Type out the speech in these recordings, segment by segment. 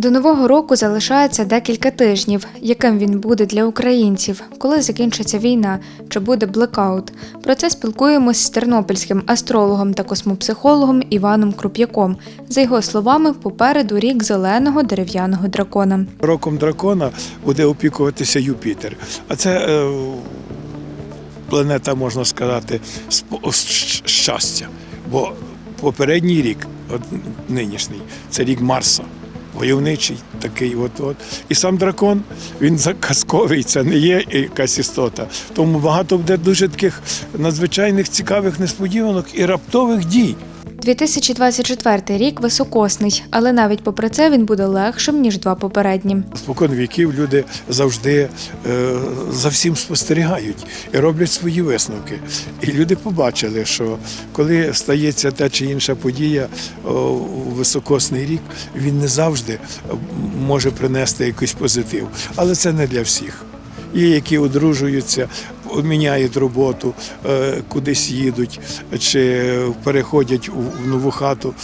До нового року залишається декілька тижнів. Яким він буде для українців? Коли закінчиться війна? Чи буде блекаут? Про це спілкуємось з тернопільським астрологом та космопсихологом Іваном Круп'яком. За його словами, попереду рік зеленого дерев'яного дракона. Роком дракона буде опікуватися Юпітер. А це е, планета, можна сказати, щастя. Бо попередній рік, от нинішній, це рік Марса. Войовничий такий, от от. І сам дракон, він казковий, це не є якась істота. Тому багато буде дуже таких надзвичайних цікавих несподіванок і раптових дій. 2024 рік високосний, але навіть попри це він буде легшим ніж два попередні. Спокон віків люди завжди е, за всім спостерігають і роблять свої висновки. І люди побачили, що коли стається та чи інша подія у високосний рік, він не завжди може принести якийсь позитив. Але це не для всіх. Є, які одружуються, міняють роботу, е, кудись їдуть чи переходять в нову хату.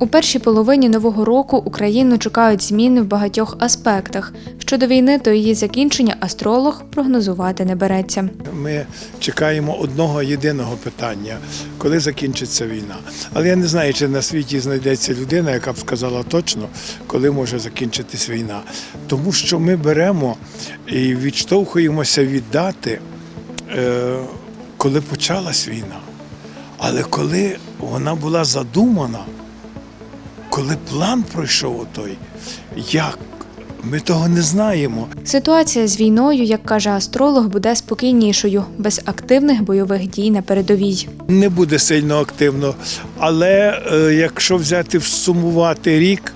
У першій половині нового року Україну чекають зміни в багатьох аспектах. Щодо війни, то її закінчення астролог прогнозувати не береться. Ми чекаємо одного єдиного питання, коли закінчиться війна. Але я не знаю, чи на світі знайдеться людина, яка б сказала точно, коли може закінчитись війна. Тому що ми беремо і відштовхуємося від дати, коли почалась війна. Але коли вона була задумана, коли план пройшов отой, як? Ми того не знаємо. Ситуація з війною, як каже астролог, буде спокійнішою, без активних бойових дій на передовій. не буде сильно активно. Але е, якщо взяти всумувати рік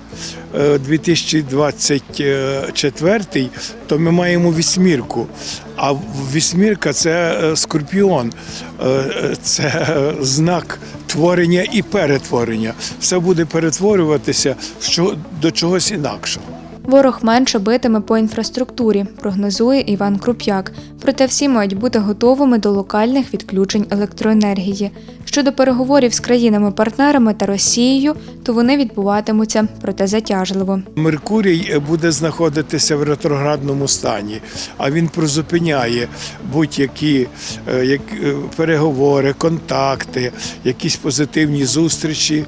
е, 2024, то ми маємо вісьмірку. А вісьмірка це е, скорпіон, Е, е, це знак творення і перетворення. Все буде перетворюватися до чогось інакшого. Ворог менше битиме по інфраструктурі, прогнозує Іван Круп'як. Проте всі мають бути готовими до локальних відключень електроенергії. Щодо переговорів з країнами-партнерами та Росією, то вони відбуватимуться, проте затяжливо. Меркурій е, буде знаходитися в ретроградному стані, а він призупиняє будь-які е, е, переговори, контакти, якісь позитивні зустрічі.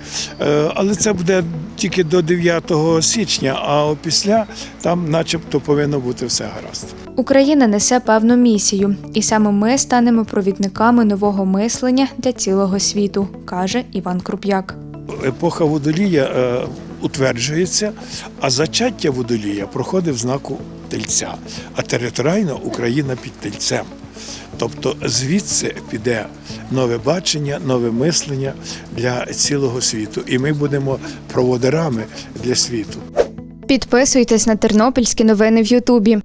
Але це буде тільки до 9 січня, а після там, начебто, повинно бути все гаразд. Україна несе певну місію, і саме ми станемо провідниками нового мислення для цілого світу, каже Іван Круп'як. Епоха водолія е, утверджується, а зачаття водолія проходить в знаку тельця, а територіально Україна під тельцем. Тобто звідси піде нове бачення, нове мислення для цілого світу. І ми будемо проводирами для світу. Підписуйтесь на тернопільські новини в Ютубі.